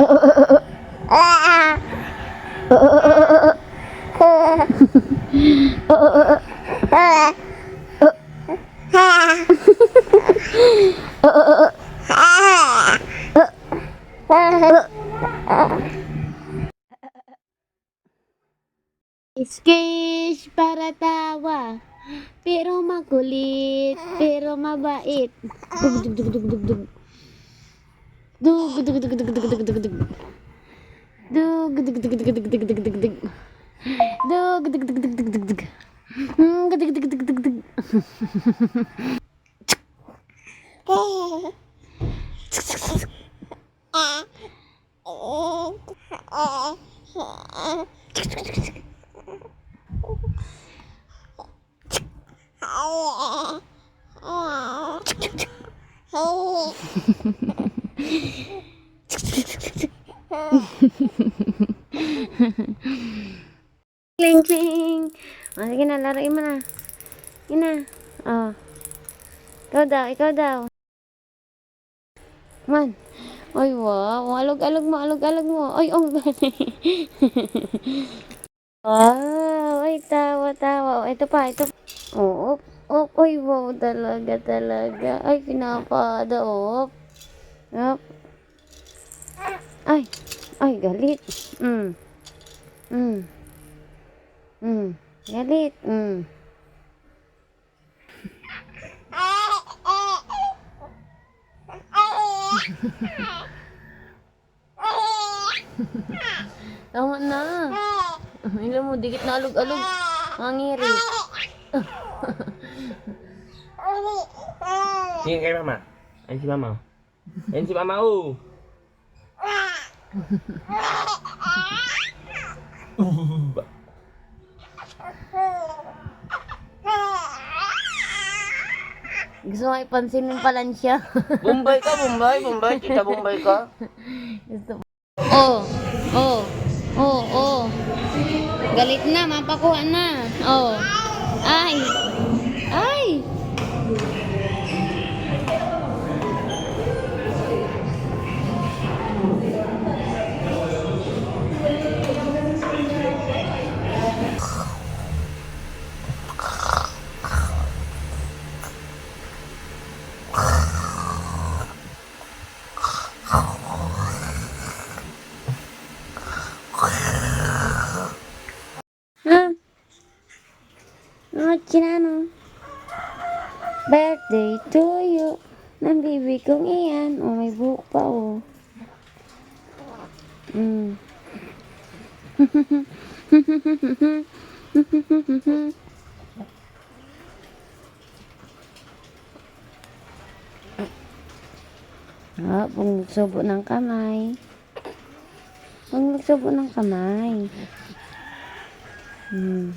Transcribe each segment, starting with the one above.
Excuse para tawa, pero makulit, pero mabait. Dub, Dug, dug, dug, dug, dub. Oh. Kling kling. O, sige na, laruin mo na. Sige na. O. Ikaw daw, ikaw daw. Man. Ay, wow. Alog-alog mo, alog-alog mo. Ay, oh, gani. wow. Ay, tawa, tawa. Ito pa, ito. Oh, oh, ay, wow, talaga, talaga. Ay, pinapada, oh. Up. Ay, ay, galit. Mm. Mm. Mm. Galit. Mm. Tama na. Ilan mo, dikit na alog-alog. Mangiri. Sige kay mama. Ayun si mama. Ayun si mama oh. Gusto mo ipansinin pala siya. Bombay ka, Bombay, Bombay. Kita Bombay ka. Gusto Oh, oh, oh, oh. Galit na, mapakuha na. Oh. Ay. Mga kinano. Birthday to you. Ng bibi kong iyan. Oh, may buhok pa, oh. Mm. Ah, pang ng kamay. Pang nagsubo ng kamay. Hmm.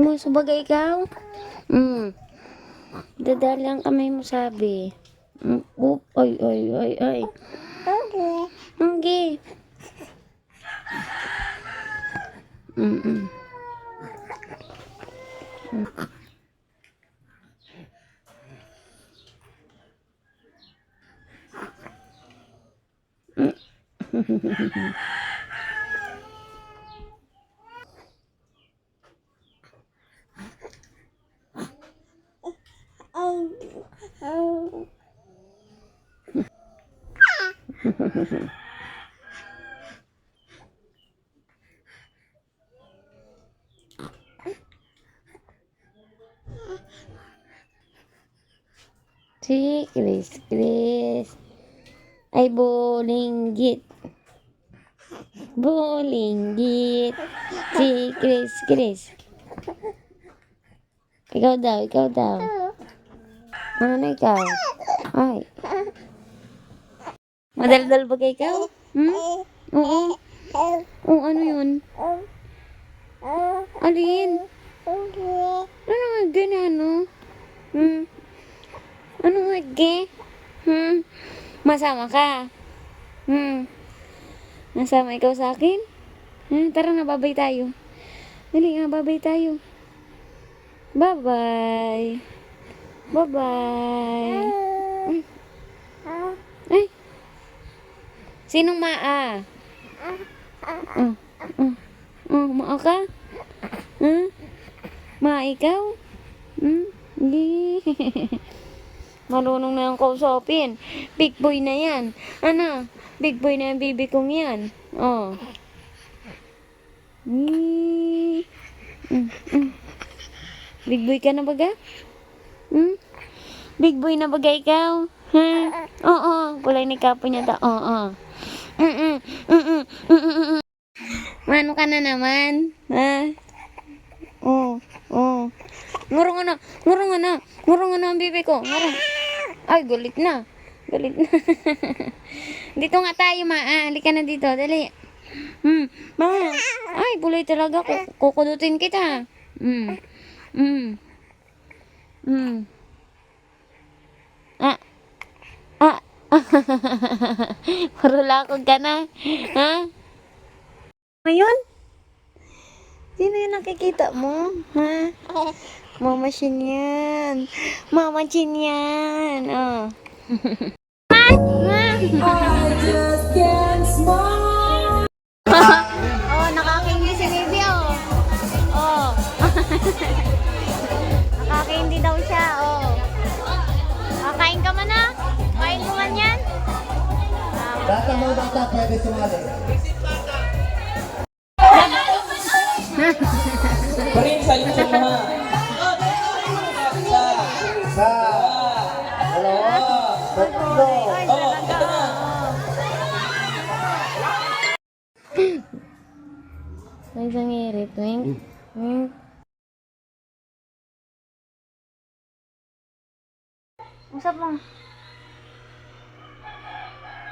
Mo sa bagay ikaw? Mm. Dadali ang kamay mo sabi. Mm. Oop, ay, ay, ay, ay. Okay. Okay. Mm-mm. Si Chris, Chris. Ay, bolinggit. Bolinggit. Si Chris, Chris. Ikaw daw, ikaw daw. Ano ikaw? Ay. Madaldal ba kay ikaw? Hmm? Oo. Oo, ano yun? Alin? Ano nga ganano? Hmm? Ano ge? Hmm? Masama ka? Hmm? Nasama ikaw sa akin? Hmm? Tara na, babay tayo. Dali nga, babay tayo. Bye-bye. Bye-bye. Ay. Sinong maa? Oh, oh, oh, maa ka? Hmm? Maa ikaw? Hmm? Yee. Marunong na yung kausapin. Big boy na yan. Ano? Big boy na yung bibi kong yan. Oh. Yee. Mm, mm. Big boy ka na baga? Hmm? Big boy na baga ikaw? Ha? Oo. Kulay ni kapo niya ta. Oo. Mm-mm. Mm-mm. Mm-mm. Mano ka na naman? Ha? Oo. Oo. Ngurong na. Ngurong na. Ngurong na ang bibi ko. Ngurong. Ay, galit na. Galit na. dito nga tayo, ma. Ah, na dito. Dali. Hmm. Ma. Ay, bulay talaga. Kuk- Kukudutin kita. Hmm. Hmm. Hmm. Ah. Ah. Marulakog ka na. Ha? Ngayon? Sino yung nakikita mo? Ha? Mama Chin yan. Mama. Oh. oh, nakakindi si Baby, oh. Oh. nakakindi daw siya, oh. Ah, kain ka man na? Kain mo man yan? Ng mga bata pwede sumali. Usap mo.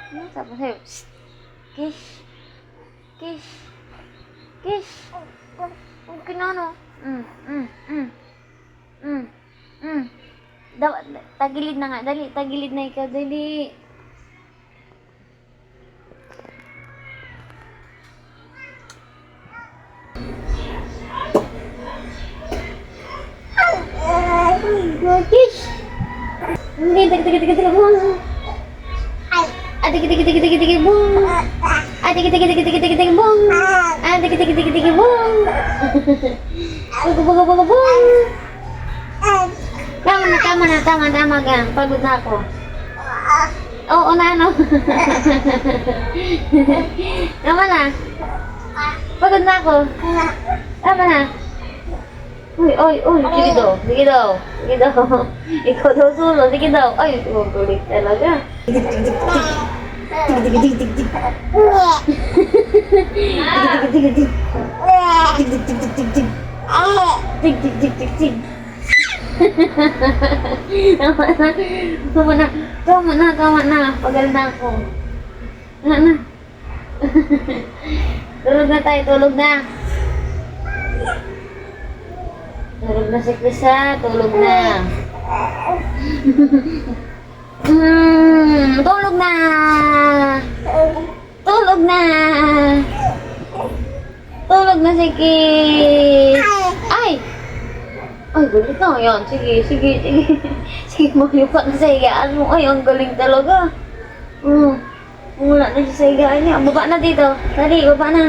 Ano usap mo sa'yo? Kish. Kish. Kish. Okay na ano? Mm, mm, mm. Mm, mm. Daw, tagilid na nga. Dali, tagilid na ikaw. Dali. Kish. Hindi, tiga, tiga, tiga, tiga, bung. Ah, tiga, tiga, tiga, tiga, tiga, bung. Ah, tiga, tiga, tiga, tiga, tiga, tiga, bung. Ah, tiga, tiga, tiga, tiga, bung. Bugo, bugo, bugo, bung. Tama na, tama na, tama, tama ka. Pagod na ako. Oo na, ano. tama na. Pagod na ako. Tama na. Uy, uy, uy, sige daw, sige daw, sige daw. Ikaw daw sulo, sige daw. Ay, tumutulik talaga. Tama na, tama na, tama na, tama na. Pagal na ako. Tama na. Tulog na tayo, tulog na. Tulog na si Krisa, tulog na. mm, tulog na. Tulog na. Tulog na si Kiss. Ay! Ay, galit na. Yan, sige, sige, sige. sige, maglipat na sa higaan mo. Ay, ang galing talaga. Mm. Wala na siya sa higaan niya. Baba na dito. Dali, baba na.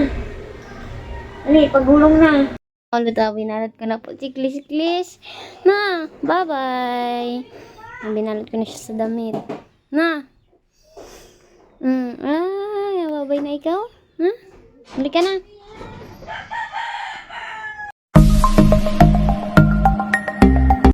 Dali, paghulong na. All the time, binalot ko na po si Klis Klis. Na, bye-bye. Binalot ko na siya sa damit. Na. Mm, ay, bye-bye na ikaw. Ha? Huh? Balik ka na.